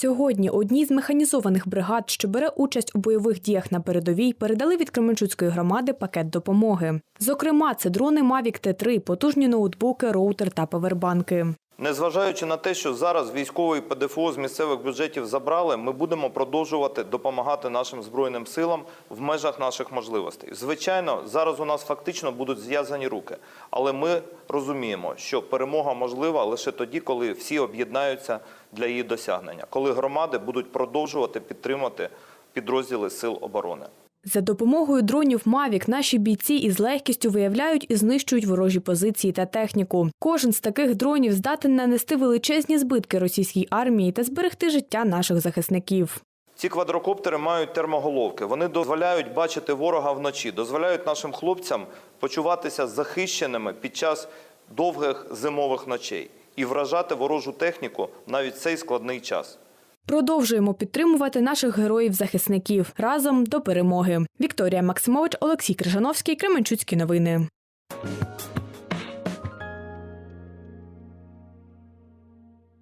Сьогодні одній з механізованих бригад, що бере участь у бойових діях на передовій, передали від Кременчуцької громади пакет допомоги. Зокрема, це дрони Mavic T3, потужні ноутбуки, роутер та павербанки. Незважаючи на те, що зараз військовий ПДФО з місцевих бюджетів забрали, ми будемо продовжувати допомагати нашим збройним силам в межах наших можливостей. Звичайно, зараз у нас фактично будуть зв'язані руки, але ми розуміємо, що перемога можлива лише тоді, коли всі об'єднаються для її досягнення, коли громади будуть продовжувати підтримувати підрозділи сил оборони. За допомогою дронів Mavic наші бійці із легкістю виявляють і знищують ворожі позиції та техніку. Кожен з таких дронів здатен нанести величезні збитки російській армії та зберегти життя наших захисників. Ці квадрокоптери мають термоголовки. Вони дозволяють бачити ворога вночі, дозволяють нашим хлопцям почуватися захищеними під час довгих зимових ночей і вражати ворожу техніку навіть цей складний час. Продовжуємо підтримувати наших героїв-захисників разом до перемоги. Вікторія Максимович, Олексій Крижановський, Кременчуцькі новини.